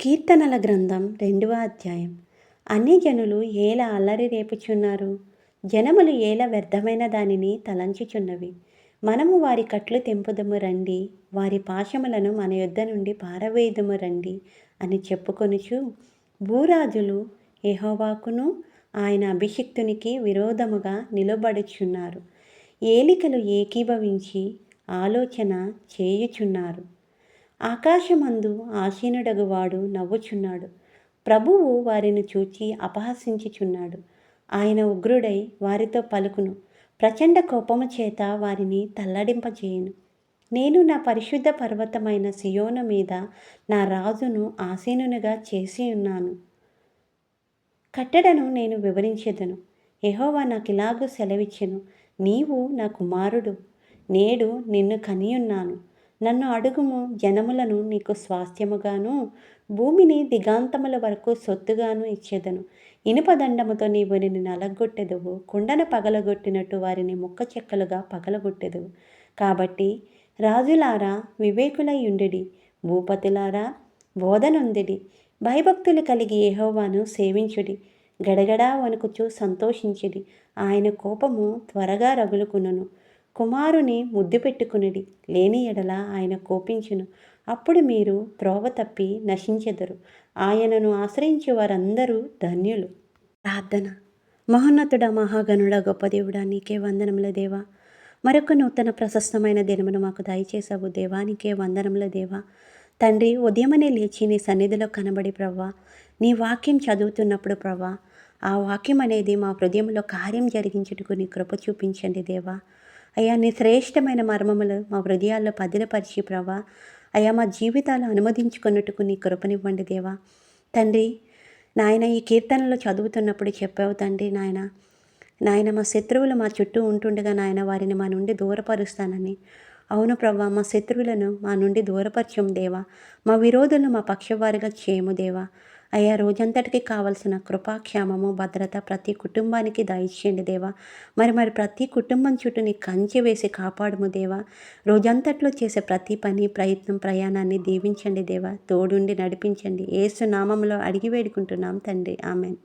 కీర్తనల గ్రంథం రెండవ అధ్యాయం. అన్ని జనులు ఏల అల్లరి రేపుచున్నారు. జనములు ఏల వ్యర్థమైన దానిని తలంచుచున్నవి. మనము వారి కట్లు తెంపుదము రండి. వారి పాశములను మన యొద్ద నుండి పారవేయదము రండి అని చెప్పుకొనుచు భూరాజులు యెహోవాకును ఆయన అభిషిక్తునికి విరోధముగా నిలబడుచున్నారు. ఏలికలు ఏకీభవించి ఆలోచన చేయుచున్నారు. ఆకాశమందు ఆసీనుడగువాడు నవ్వుచున్నాడు. ప్రభువు వారిని చూచి అపహసించుచున్నాడు. ఆయన ఉగ్రుడై వారితో పలుకును. ప్రచండ కోపము చేత వారిని తల్లడింపజేయును. నేను నా పరిశుద్ధ పర్వతమైన సియోన మీద నా రాజును ఆసీనునిగా చేసి ఉన్నాను కట్టడను నేను వివరించెదను. ఎహోవా నాకు ఇలాగూ సెలవిచ్చెను. నీవు నా కుమారుడు. నేడు నిన్ను కనియున్నాను. నన్ను అడుగుము జనములను నీకు స్వాస్థ్యముగాను భూమిని దిగాంతముల వరకు సొత్తుగాను ఇచ్చేదను. ఇనుపదండముతో నీవు నిన్ను నలగొట్టెదవు కుండన పగలగొట్టినట్టు వారిని ముక్క చెక్కలుగా పగలగొట్టెదవు. కాబట్టి రాజులారా వివేకులై ఉండెడి భూపతులారా బోధనొందిడి భయభక్తులు కలిగి ఏహోవాను సేవించుడి గడగడా వణుకుచూ సంతోషించుడి. ఆయన కోపము త్వరగా రగులుకును కుమారుని ముద్దు పెట్టుకునిడి. లేని ఎడల ఆయన కోపించును. అప్పుడు మీరు త్రోవ తప్పి నశించెదరు. ఆయనను ఆశ్రయించే వారందరూ ధన్యులు. ప్రార్థన. మహోన్నతుడ మహాగణుడ గొప్ప దేవుడా నీకే వందనముల దేవా. మరొక నూతన ప్రశస్తమైన దినమును మాకు దయచేసావు దేవా. నీకే వందనముల దేవా. తండ్రి ఉదయమనే లేచి నీ సన్నిధిలో కనబడి ప్రవ్వా. నీ వాక్యం చదువుతున్నప్పుడు ప్రవ్వా. ఆ వాక్యం అనేది మా హృదయంలో కార్యం జరిగించుటకు నీ కృప చూపించండి దేవా. అయ్యా నీ శ్రేష్టమైన మర్మములు మా హృదయాల్లో పదిలపరిచి ప్రభా అయ్యా మా జీవితాలు అనుమతించుకున్నట్టుకు నీ కృపనివ్వండి దేవా. తండ్రి నాయన ఈ కీర్తనలో చదువుతున్నప్పుడు చెప్పావు తండ్రి నాయన. నాయన మా శత్రువులు మా చుట్టూ ఉంటుండగా నాయన వారిని మా నుండి దూరపరుస్తానని. అవును ప్రభా మా శత్రువులను మా నుండి దూరపరచం దేవా. మా విరోధులను మా పక్షవారిగా చేయము దేవా. అయ్యా రోజంతటికి కావలసిన కృపాక్షేమము భద్రత ప్రతి కుటుంబానికి దయచేయండి దేవా. మరి మరి ప్రతి కుటుంబం చుట్టూ నీ కంచె వేసి కాపాడము దేవా. రోజంతట్లో చేసే ప్రతి పని ప్రయత్నం ప్రయాణాన్ని దీవించండి దేవా. తోడుండి నడిపించండి. ఏసు నామంలో అడిగి వేడుకుంటున్నాం తండ్రి. ఆమెన్.